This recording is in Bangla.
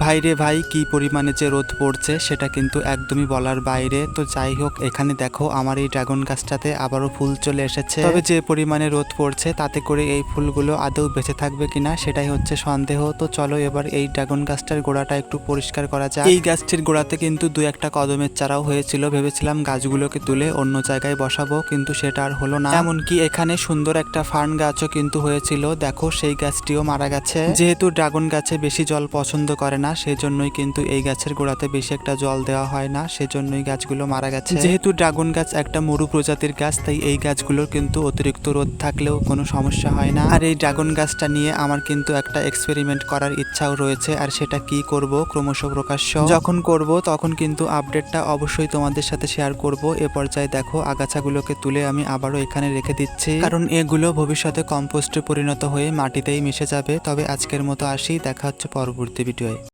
ভাইরে ভাই, কি পরিমাণে যে রোদ পড়ছে সেটা কিন্তু একদমই বলার বাইরে। তো যাই হোক, এখানে দেখো আমার এই ড্রাগন গাছটাতে আবারও ফুল চলে এসেছে। তবে যে পরিমাণে রোদ পড়ছে তাতে করে এই ফুলগুলো আদৌ বেঁচে থাকবে কিনা সেটাই হচ্ছে সন্দেহ। তো চলো এবার এই ড্রাগন গাছটার গোড়াটা একটু পরিষ্কার করা যায় এই গাছটির গোড়াতে কিন্তু দু একটা কদমের চারাও হয়েছিল। ভেবেছিলাম গাছগুলোকে তুলে অন্য জায়গায় বসাবো, কিন্তু সেটা আর হলো না। এমনকি এখানে সুন্দর একটা ফার্ন গাছও কিন্তু হয়েছিল। দেখো সেই গাছটিও মারা গেছে। যেহেতু ড্রাগন গাছে বেশি জল পছন্দ করে না, সেজন্যই কিন্তু এই গাছের গোড়াতে বেশি একটা জল দেওয়া হয় না, সেজন্যই গাছগুলো মারা গেছে। যেহেতু ড্রাগন গাছ একটা মরু প্রজাতির গাছ, তাই এই গাছগুলোর কিন্তু অতিরিক্ত রোদ থাকলেও কোনো সমস্যা হয় না। আর এই ড্রাগন গাছটা নিয়ে আমার কিন্তু একটা এক্সপেরিমেন্ট করার ইচ্ছাও রয়েছে, আর সেটা কি করব ক্রমশ প্রকাশ্য। যখন করব, তখন কিন্তু আপডেটটা অবশ্যই তোমাদের সাথে শেয়ার করব। এ পর্যায়ে দেখো, আগাছাগুলোকে তুলে আমি আবারও এখানে রেখে দিচ্ছি। কারণ এগুলো ভবিষ্যতে কম্পোস্টে পরিণত হয়ে মাটিতেই মিশে যাবে। তবে আজকের মতো আসি, দেখা হচ্ছে পরবর্তী ভিডিওয়ে